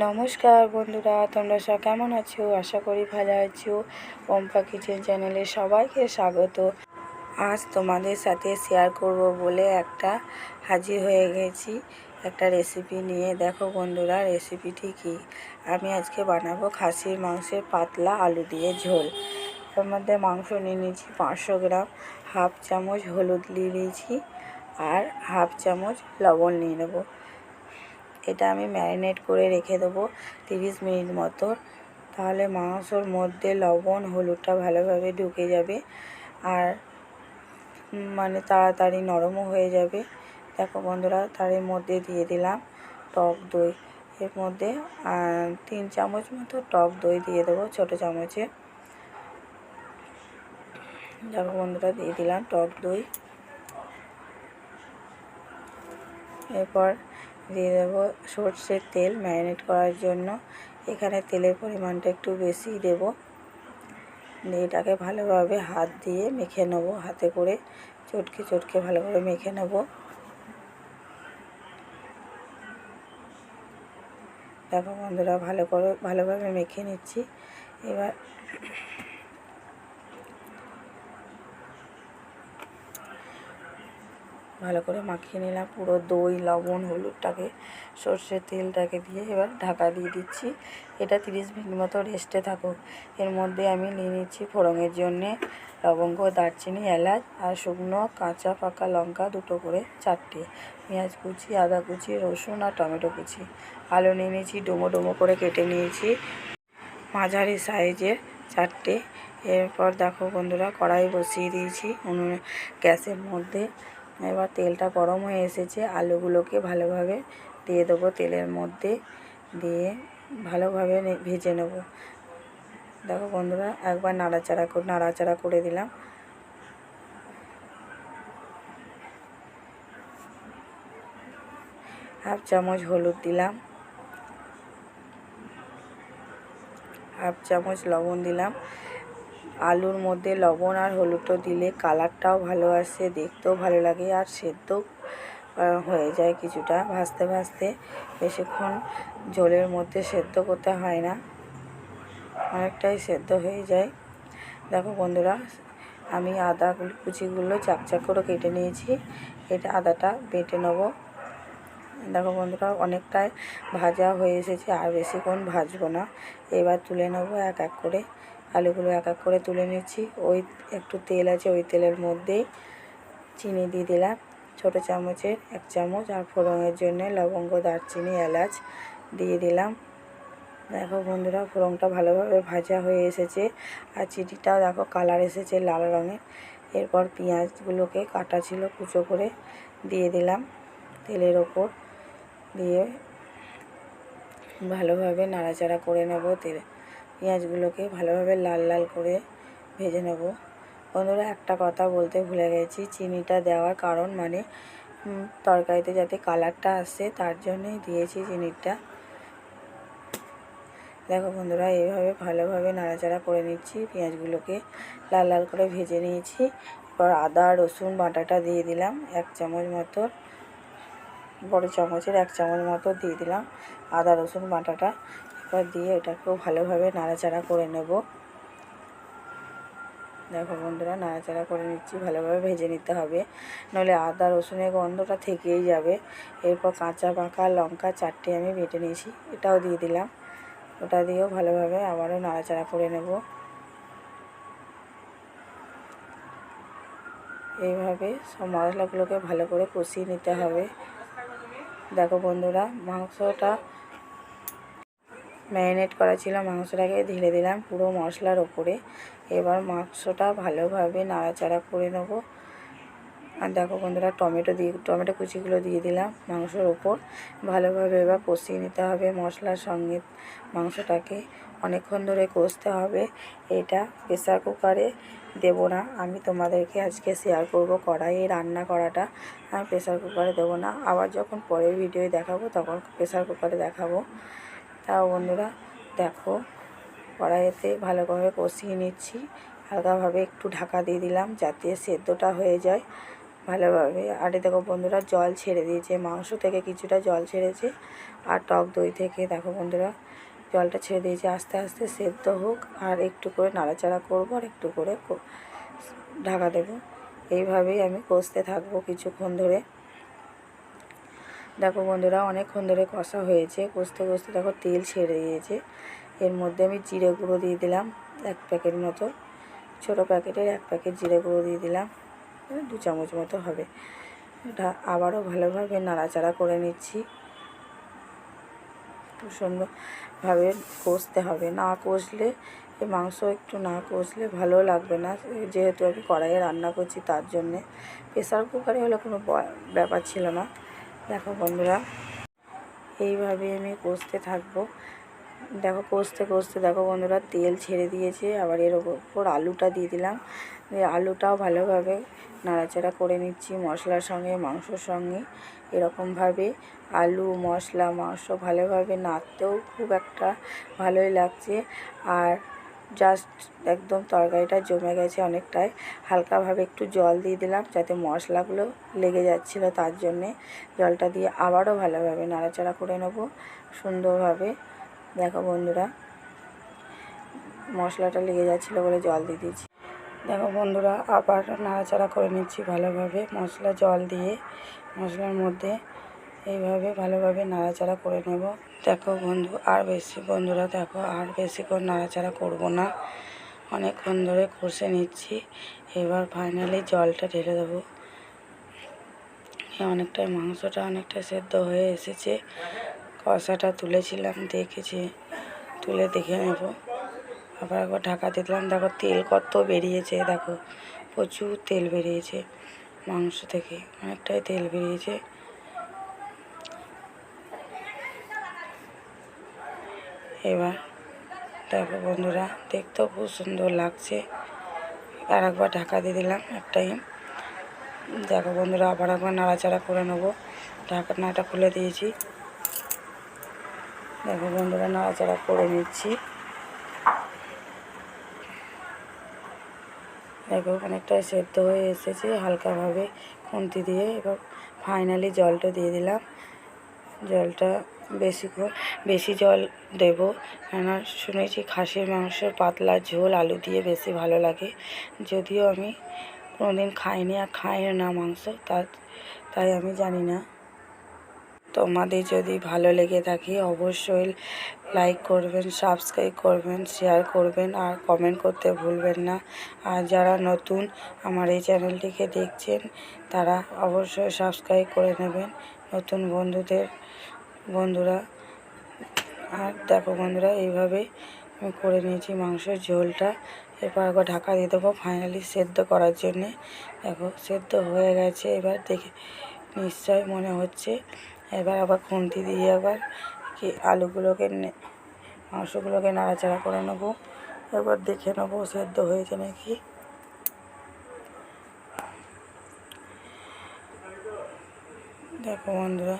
নমস্কার বন্ধুরা, তোমরা সব কেমন আছো? আশা করি ভালো আছো। পম্পা কিচেন চ্যানেলে সবাইকে স্বাগত। আজ তোমাদের সাথে শেয়ার করব বলে একটা হাজির হয়ে গেছি। একটা রেসিপি নিয়ে। দেখো বন্ধুরা রেসিপিটি কি? আমি আজকে বানাবো খাসির মাংসের পাতলা আলু দিয়ে ঝোল। এর মধ্যে মাংস নিয়ে নিয়েছি পাঁচশো গ্রাম, হাফ চামচ হলুদ নিয়ে নিয়েছি, আর হাফ চামচ লবণ নিয়ে নেব। এটা আমি ম্যারিনেট করে রেখে দেবো তিরিশ মিনিট মতো। তাহলে মাংসর মধ্যে লবণ, হলুদটা ভালোভাবে ঢুকে যাবে আর মানে তাড়াতাড়ি নরমও হয়ে যাবে। দেখো বন্ধুরা, তার মধ্যে দিয়ে দিলাম টক দই। এর মধ্যে তিন চামচ মতো টক দই দিয়ে দেবো ছোটো চামচে। দেখো বন্ধুরা, দিয়ে দিলাম টক দই। এরপর দিয়ে দেবো সর্ষের তেল ম্যারিনেট করার জন্য। এখানে তেলের পরিমাণটা একটু বেশি দেব। দিয়ে এটাকে ভালোভাবে হাত দিয়ে মেখে নেব। হাতে করে চটকে চটকে ভালোভাবে মেখে নেব। দেখো বন্ধুরা, ভালো করে, ভালোভাবে মেখে নিচ্ছি। এবার ভালো করে মাখিয়ে নিলাম পুরো দই, লবণ, হলুদটাকে, সর্ষের তেলটাকে দিয়ে এবার ঢাকা দিয়ে দিচ্ছি। এটা তিরিশ মিনিট মতো রেস্টে থাকুক। এর মধ্যে আমি নিয়ে নিচ্ছি ফোড়নের জন্যে লবঙ্গ, দারচিনি, এলাচ আর শুকনো কাঁচা পাকা লঙ্কা দুটো করে চারটে, পেঁয়াজ কুচি, আদা কুচি, রসুন আর টমেটো কুচি। আলু নিয়ে নিয়েছি, ডুমো ডুমো করে কেটে নিয়েছি। মাঝারি সাইজের চারটে। এরপর দেখো বন্ধুরা, কড়াই বসিয়ে দিয়েছি। উনুনে, গ্যাসের মধ্যে এবার তেলটা গরম হয়ে এসেছে। আলুগুলোকে ভালোভাবে দিয়ে দেবো তেলের মধ্যে দিয়ে ভালোভাবে ভেজে নেব। দেখো বন্ধুরা, একবার নাড়াচাড়া করে নাড়াচাড়া করে দিলাম। হাফ চামচ হলুদ দিলাম। হাফ চামচ লবণ দিলাম। আলুর মধ্যে লবণ আর হলুদও দিলে কালারটাও ভালো আসে, দেখতেও ভালো লাগে আর সেদ্ধ হয়ে যায় কিছুটা। ভাজতে ভাজতে বেশিক্ষণ জলের মধ্যে সেদ্ধ করতে হয় না, অনেকটাই সেদ্ধ হয়ে যায়। দেখো বন্ধুরা, আমি আদা কুচিগুলো চাকচাক করে কেটে নিয়েছি এটা আদাটা বেটে নেব। দেখো বন্ধুরা, অনেকটাই ভাজা হয়ে এসেছে, আর বেশিক্ষণ ভাজবো না। এবার তুলে নেব এক এক করে। আলুগুলো এক এক করে তুলে নিচ্ছি। ওই একটু তেল আছে, ওই তেলের মধ্যেই চিনি দিয়ে দিলাম। ছোটো চামচের এক চামচ আর ফোড়নের জন্য লবঙ্গ, দারচিনি, এলাচ দিয়ে দিলাম। দেখো বন্ধুরা, ফোড়নটা ভালোভাবে ভাজা হয়ে এসেছে। আর চিনিটাও দেখো কালার এসেছে লাল রঙের। এরপর পেঁয়াজগুলোকে কাটা ছিল কুচো করে দিয়ে দিলাম তেলের ওপর। দিয়ে ভালোভাবে নাড়াচাড়া করে নেব তেলে। পেঁয়াজগুলোকে ভালোভাবে লাল লাল করে ভেজে নেব। বন্ধুরা, একটা কথা বলতে ভুলে গেছি, চিনিটা দেওয়ার কারণ মানে তরকারিতে যাতে কালারটা আসে তার জন্যই দিয়েছি চিনিটা। দেখো বন্ধুরা, এইভাবে ভালোভাবে নাড়াচাড়া করে নিচ্ছি, পেঁয়াজগুলোকে লাল লাল করে ভেজে নিয়েছি। এরপর আদা, রসুন, বাটাটা দিয়ে দিলাম, এক চামচ মতো, বড় চামচের এক চামচ মতো দিয়ে দিলাম আদা, রসুন, বাটাটা। এবার দিয়ে এটাকেও ভালোভাবে নাড়াচাড়া করে নেব। দেখো বন্ধুরা, নাড়াচাড়া করে নিচ্ছি, ভালোভাবে ভেজে নিতে হবে। নইলে আদা, রসুনের গন্ধটা থেকেই যাবে। এরপর কাঁচা পাকা লঙ্কা চারটে আমি বেটে নিয়েছি, এটাও দিয়ে দিলাম। ওটা দিয়েও ভালোভাবে আবারও নাড়াচাড়া করে নেব। এইভাবে সব মশলাগুলোকে ভালো করে কষিয়ে নিতে হবে। দেখো বন্ধুরা, মাংসটা ম্যারিনেট করা ছিল মাংসটাকে ঢেলে দিলাম পুরো মশলার ওপরে। এবার মাংসটা ভালোভাবে নাড়াচাড়া করে নেব। আর দেখো বন্ধুরা, টমেটো দিয়ে, টমেটো কুচিগুলো দিয়ে দিলাম মাংসর ওপর। ভালোভাবে এবার কষিয়ে নিতে হবে মশলার সঙ্গে। মাংসটাকে অনেকক্ষণ ধরে কষতে হবে। এটা প্রেসার কুকারে দেব না। আমি তোমাদেরকে আজকে শেয়ার করব কড়াইয়ে রান্না করাটা। আমি প্রেসার কুকারে দেবো না। আবার যখন পরের ভিডিও দেখাবো, তখন প্রেসার কুকারে দেখাবো। তাও বন্ধুরা দেখো, কড়াইতে ভালোভাবে কষিয়ে নিচ্ছি। হালকাভাবে একটু ঢাকা দিয়ে দিলাম যাতে সেদ্ধটা হয়ে যায় ভালোভাবে। আর দেখো বন্ধুরা, জল ছেড়ে দিয়েছে, মাংস থেকে কিছুটা জল ছেড়েছে আর টক দই থেকে। দেখো বন্ধুরা, জলটা ছেড়ে দিয়েছে, আস্তে আস্তে সেদ্ধ হোক আর একটু করে নাড়াচাড়া করব আর একটু করে ঢাকা দেবো। এইভাবেই আমি কষতে থাকব কিছুক্ষণ ধরে। দেখো বন্ধুরা, অনেকক্ষণ ধরে কষা হয়েছে। কষতে কষতে দেখো তেল ছেড়ে দিয়েছে। এর মধ্যে আমি জিরে গুঁড়ো দিয়ে দিলাম এক প্যাকেট মতো। ছোটো প্যাকেটের এক প্যাকেট জিরে গুঁড়ো দিয়ে দিলাম। দু চামচ মতো হবে। এটা আবারও ভালোভাবে নাড়াচাড়া করে নিচ্ছি। সুন্দরভাবে কষতে হবে। না কষলে, এই মাংস একটু না কষলে ভালো লাগবে না। যেহেতু আমি কড়াইয়ে রান্না করছি তার জন্যে। প্রেশার কুকারে হলে কোনো ব্যাপার ছিল না। দেখো বন্ধুরা, এইভাবে আমি কষতে থাকব। দেখো, কষতে কষতে দেখো বন্ধুরা, তেল ছেড়ে দিয়েছে। আবার এর ওপর আলুটা দিয়ে দিলাম। আলুটাও ভালোভাবে নাড়াচাড়া করে নিচ্ছি মশলার সঙ্গে, মাংসর সঙ্গে। এরকমভাবে আলু, মশলা, মাংস ভালোভাবে নাড়তেও খুব একটা ভালোই লাগছে। আর জাস্ট একদম তরকারিটা জমে গেছে অনেকটাই। হালকাভাবে একটু জল দিয়ে দিলাম যাতে মশলাগুলো লেগে যাচ্ছিল তার জন্যে। জলটা দিয়ে আবারও ভালোভাবে নাড়াচাড়া করে নেব সুন্দরভাবে। দেখো বন্ধুরা, মশলাটা লেগে যাচ্ছিল বলে জল দিয়ে দিয়েছি। দেখো বন্ধুরা, আবার নাড়াচাড়া করে নিচ্ছি ভালোভাবে। মশলা জল দিয়ে, মশলার মধ্যে এইভাবে ভালোভাবে নাড়াচাড়া করে নেব। দেখো বন্ধু, আর বেশি, বন্ধুরা দেখো, আর বেশিক্ষণ নাড়াচাড়া করব না। অনেকক্ষণ ধরে কষে নিচ্ছি। এবার ফাইনালি জলটা ঢেলে দেবো। অনেকটাই মাংসটা অনেকটা সেদ্ধ হয়ে এসেছে। কষাটা তুলেছিলাম, দেখেছি। তুলে দেখে নেব। আবার একবার ঢাকা দিলাম। দেখো তেল কত বেরিয়েছে, দেখো। প্রচুর তেল বেরিয়েছে মাংস থেকে। অনেকটাই তেল বেরিয়েছে। এবার দেখো বন্ধুরা, দেখতেও খুব সুন্দর লাগছে। আর একবার ঢাকা দিয়ে দিলাম এক টাইম দেখো বন্ধুরা, আবার একবার নাড়াচাড়া করে নেব। ঢাকনাটা খুলে দিয়েছি। দেখো বন্ধুরা, নাড়াচাড়া করে নিচ্ছি। দেখো অনেকটাই সেদ্ধ হয়ে এসেছে, হালকাভাবে খুন্তি দিয়ে। এবার ফাইনালি জলটা দিয়ে দিলাম। জলটা বেশি বেশি জল দেব। কেননা শুনেছি খাসির মাংসের পাতলা ঝোল আলু দিয়ে বেশি ভালো লাগে। যদিও আমি কোনোদিন খাইনি আর খাই না মাংস, তার তাই আমি জানি না। তোমাদের যদি ভালো লেগে থাকে অবশ্যই লাইক করবেন সাবস্ক্রাইব করবেন শেয়ার করবেন আর কমেন্ট করতে ভুলবেন না। আর যারা নতুন আমার এই চ্যানেলটিকে দেখছেন, তারা অবশ্যই সাবস্ক্রাইব করে নেবেন। নতুন বন্ধুদের বন্ধুরা। আর দেখো বন্ধুরা, এইভাবে আমি করে নিয়েছি মাংসের ঝোলটা। এরপর একবার ঢাকা দিয়ে দেবো ফাইনালি সেদ্ধ করার জন্যে। দেখো, সেদ্ধ হয়ে গেছে। এবার দেখে নিশ্চয় মনে হচ্ছে। এবার আবার খুন্তি দিয়ে আবার কি আলুগুলোকে মাংসগুলোকে নাড়াচাড়া করে নেব। এবার দেখে নেব সেদ্ধ হয়েছে নাকি। দেখো বন্ধুরা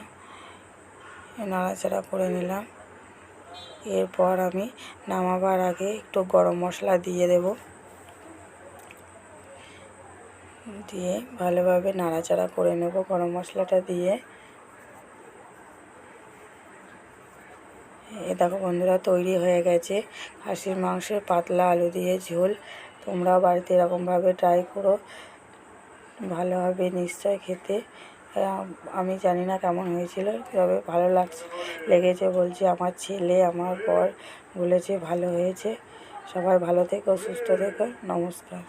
নাড়াচাড়া করে নিলাম। এরপর আমি নামাবার আগে একটু গরম মশলা দিয়ে দেব। দিয়ে ভালোভাবে নাড়াচাড়া করে নেব গরম মশলাটা দিয়ে। এ দেখো বন্ধুরা, তৈরি হয়ে গেছে। খাসির মাংসের পাতলা আলু দিয়ে ঝোল। তোমরাও বাড়িতে এরকমভাবে ট্রাই করো। ভালো হবে নিশ্চয় খেতে। আমি জানি না কেমন হয়েছিল তবে ভালো লাগছে, লেগেছে বলছি, আমার ছেলে, আমার বর বলেছে ভালো হয়েছে। সবাই ভালো থেকো, সুস্থ থেকো, নমস্কার।